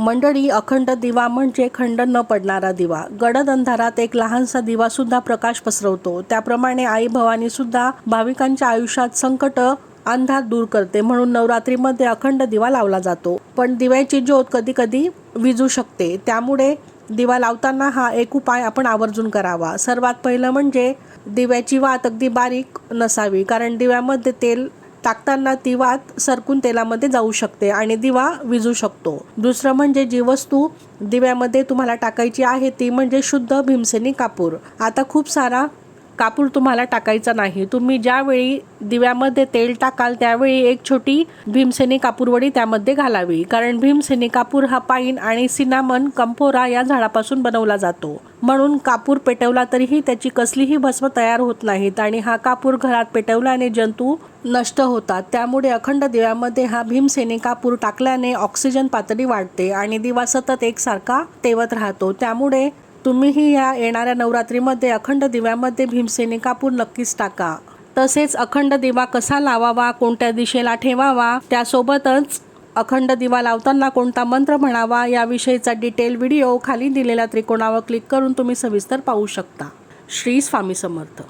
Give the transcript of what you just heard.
मंडळी अखंड दिवा म्हणजे खंड न पडणारा दिवा. गडद अंधारात एक लहानसा दिवा सुद्धा प्रकाश पसरवतो. त्याप्रमाणे आई भवानी सुद्धा भाविकांच्या आयुष्यात संकट अंधार दूर करते म्हणून नवरात्रीमध्ये अखंड दिवा लावला जातो. पण दिव्याची ज्योत कधी कधी विजू शकते. त्यामुळे दिवा लावताना हा एक उपाय आपण आवर्जून करावा. सर्वात पहिलं म्हणजे दिव्याची वात अगदी बारीक नसावी कारण दिव्यामध्ये तेल टाकताना ती वात सरकून तेलामध्ये जाऊ शकते आणि दिवा विजू शकतो. दुसरं म्हणजे जी वस्तू दिव्यामध्ये तुम्हाला टाकायची आहे ती म्हणजे शुद्ध भीमसेनी कापूर. आता खूप सारा कापूर तुम्हाला टाकायचा नाही. तुम्ही ज्यावेळी दिव्यामध्ये तेल टाकाल त्यावेळी एक छोटी भीमसेनी कापूरवडी त्यामध्ये घालावी. कारण भीमसेनी कापूर हा पाईन आणि सिनामन कंपोरा या झाडापासून बनवला जातो. म्हणून कापूर पेटवला तरीही त्याची कसलीही भस्म तयार होत नाहीत आणि हा कापूर घरात पेटवल्याने जंतू नष्ट होतात. त्यामुळे अखंड दिव्यामध्ये हा भीमसेनी कापूर टाकल्याने ऑक्सिजन पातळी वाढते आणि दिवा सतत एकसारखा तेवत राहतो. त्यामुळे तुम्हीही या येणाऱ्या नवरात्रीमध्ये अखंड दिव्यामध्ये भीमसेनी कापूर नक्कीच टाका. तसेच अखंड दिवा कसा लावावा कोणत्या दिशेला ठेवावा त्यासोबतच अखंड दिवा लावताना कोणता मंत्र म्हणावा याविषयीचा डिटेल व्हिडिओ खाली दिलेल्या त्रिकोणावर क्लिक करून तुम्ही सविस्तर पाहू शकता. श्री स्वामी समर्थ.